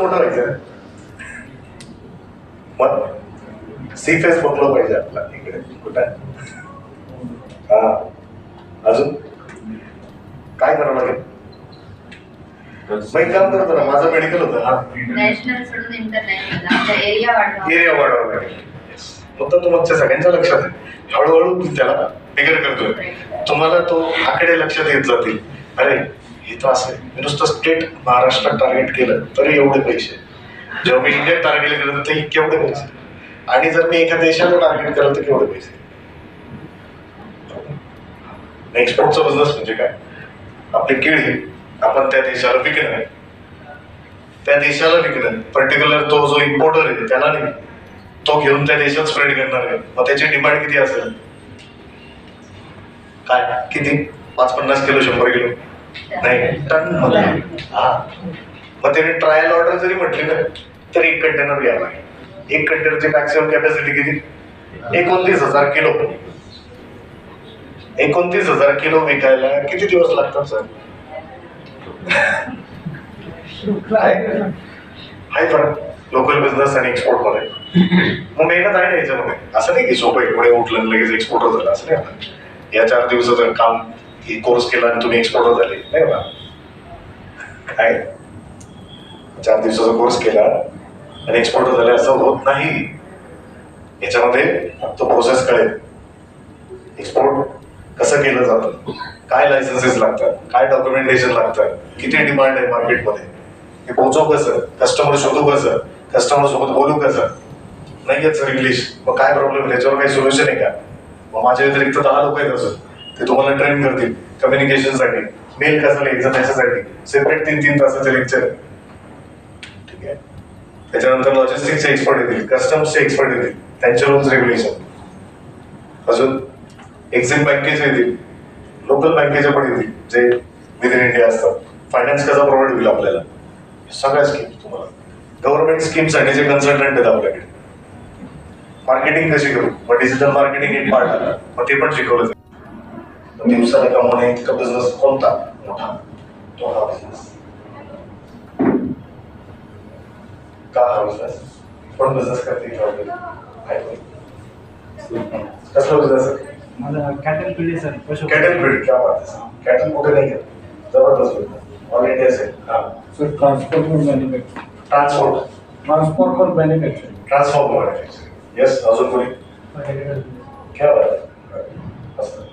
मोठं व्हायचं. मग सी फेस बघलो पाहिजे आपला इकडे कुठं? हा. अजून? काय करावं लागेल? एक काम करतो ना माझं मेडिकल होतं हा. नॅशनल सोडून इंटरनॅशनल आमचा एरिया वाढवा. एरिया फक्त तुमच्या सगळ्यांच्या लक्षात आहे. हळूहळू त्याला फिगर करतोय. तुम्हाला तो आकडे लक्षात येत जातील. अरे म्हणजे हे असेल मी नुसतं स्टेट महाराष्ट्रात टार्गेट केलं तरी एवढे पैसे. जेव्हा मी इंडियात टार्गेट केलं तर केवढे पैसे. आणि जर मी एका देशाला टार्गेट केलं तर केवढे पैसे? एक्सपोर्टचा बिझनेस म्हणजे काय? आपली केळी आपण त्या देशाला विकणं त्या देशाला विकणं पर्टिक्युलर तो जो इम्पोर्टर आहे त्याला नाही. तो घेऊन त्या देशात स्प्रेड करणार आहे. मग त्याची डिमांड किती असेल? काय? किती? पाच पन्नास किलो शंभर किलो? नाही टनमध्ये. हा. मग त्याने ट्रायल ऑर्डर जरी म्हटली ना तरी एक कंटेनर घ्यावा लागेल. एक कंटेनरची मॅक्सिमम कॅपॅसिटी किती? एकोणतीस हजार किलो. एकोणतीस हजार किलो विकायला किती दिवस लागतात सर? हाय फरक लोकल बिझनेस आणि एक्सपोर्टमध्ये. मग मेहनत आहे ना याच्यामध्ये. असं नाही की सोपं पुढे उठलं लगेच एक्सपोर्टर झालं असं नाही होणार. या चार दिवसाचं काम कोर्स केला आणि तुम्ही एक्सपोर्टर झाले नाही बा काय? चार दिवसाचा कोर्स केला आणि एक्सपोर्टर झाले असं होत नाही. याच्यामध्ये फक्त प्रोसेस कळेल. एक्सपोर्ट कसं केलं जातं? काय लायसन्सेस लागतात? काय डॉक्युमेंटेशन लागतात? किती डिमांड आहे मार्केटमध्ये हे पोहोचव कसं? कस्टमर शोधू कसं? कस्टमर सोबत बोलू कसं? नाही येत सर इंग्लिश मग काय प्रॉब्लेम त्याच्यावर काही सोल्युशन आहे का? मग माझ्या व्यतिरिक्त दहा लोक आहेत असं. ते तुम्हाला ट्रेन करतील कम्युनिकेशनसाठी मेल कसं लिहायचं त्याच्यासाठी. सेपरेट तीन तीन तासाचे लेक्चर ठीक आहे? त्याच्यानंतर लॉजिस्टिक्सचे एक्सपर्ट येतील कस्टम्सचे एक्सपर्ट येतील त्यांचे रूल्स रेग्युलेशन अजून एक्झिम बँकेचे येतील लोकल बँकेचे पण येतील जे विद इन इंडिया असतात. फायनान्स कसा प्रोव्हाइड होईल आपल्याला? सगळ्या स्कीम तुम्हाला. गव्हर्नमेंट स्कीमसाठी जे कन्सल्टंट आहेत आपल्याकडे. मार्केटिंग कशी करू? मग डिजिटल मार्केटिंग एक पार्ट आला मग ते पण शिकवलं जाईल मग दिवसाला कमवणे इतका बिझनेस कोणता मोठा तो हा बिझनेस का हा बिझनेस कोण बिझनेस करते काय कसला बिझनेस आहे माझा कॅटल पिढी सर पशु कॅटल ब्रीड क्या बात है कॅटल कुठे नाही घेत जबरदस्त बिझनेस ऑल इंडिया से हा sir transport for manufacture transport transport for manufacture transform manufacturing yes अजून कोणी क्या बात है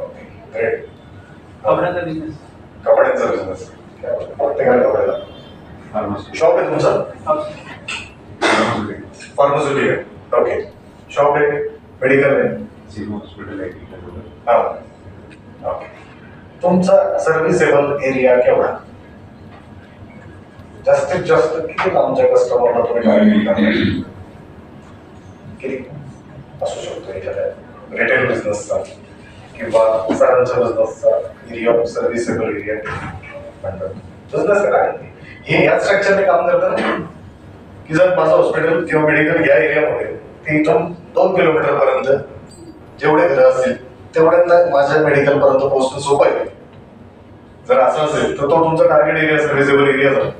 ओके ग्रेट कपड्याचा बिझनेस कपड्यांचा बिझनेस प्रत्येकाला कपड्याला शॉप आहे तुमचा? फार्मास्युटिकल ओके शॉप आहे. मेडिकल आहे. हा. ओके तुमचा सर्व्हिसेबल एरिया केवढा? जास्तीत जास्त किती लांबच्या कस्टमरला तुम्ही टार्गेट किती? असू शकतो एखाद्या रिटेल बिझनेसचा किंवा सरांच्या बिझनेसचा एरिया ऑफ सर्व्हिसेबल एरिया म्हणतात. बिझनेस काय हे या स्ट्रक्चरने काम करतं की जर माझं हॉस्पिटल किंवा मेडिकल या एरियामध्ये ते इथून दोन किलोमीटर पर्यंत जेवढे घरं असतील तेवढ्यांना माझ्या मेडिकल पर्यंत पोहोचणं सोपं आहे. जर असं असेल तर तो तुमचा टार्गेट एरिया सर्व्हिसेबल एरिया झाला.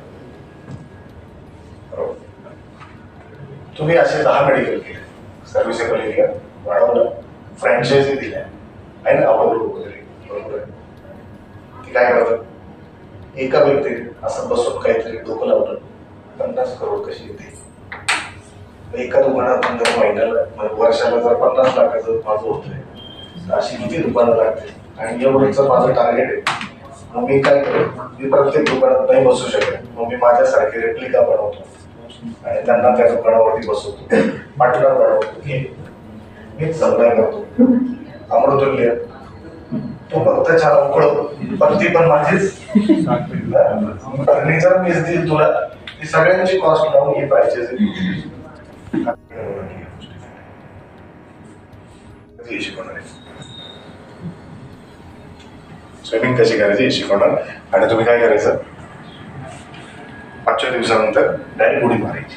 तुम्ही असे दहा मेडिकल केले. सर्व्हिसेबल एरिया वाढवलं. फ्रँचायझी दिल्या. आहे ना आवड वगैरे बरोबर आहे. ती काय करतात एका व्यक्तीने असं बसून काहीतरी डोकं लावलं पन्नास करोड कशी येते? एका दुकानातून जर महिन्याला म्हणजे वर्षाला जर पन्नास लाखाचं माझं होतंय अशी किती दुकानं लागते आणि एवढंच माझं टार्गेट आहे. मग मी काय करेन मी प्रत्येक दुकानात नाही बसू शकेन मग मी माझ्यासारखे रेप्लिका बनवतो. आणि त्यांना त्या दुकानावरती बसवतो. पार्टनर बनवतो. मीच सप्लाय करतो अमृतुल्य. तू फक्त छान उकळव पण ती पण माझीच. फर्निचर मीच देईल तुला ती सगळ्यांची कॉस्ट लावून ही पाहिजे. शिकवणार स्विमिंग कशी करायची हे शिकवणार. आणि तुम्ही काय करायचं? पाचव्या दिवसानंतर डायरेक्ट उडी मारायची.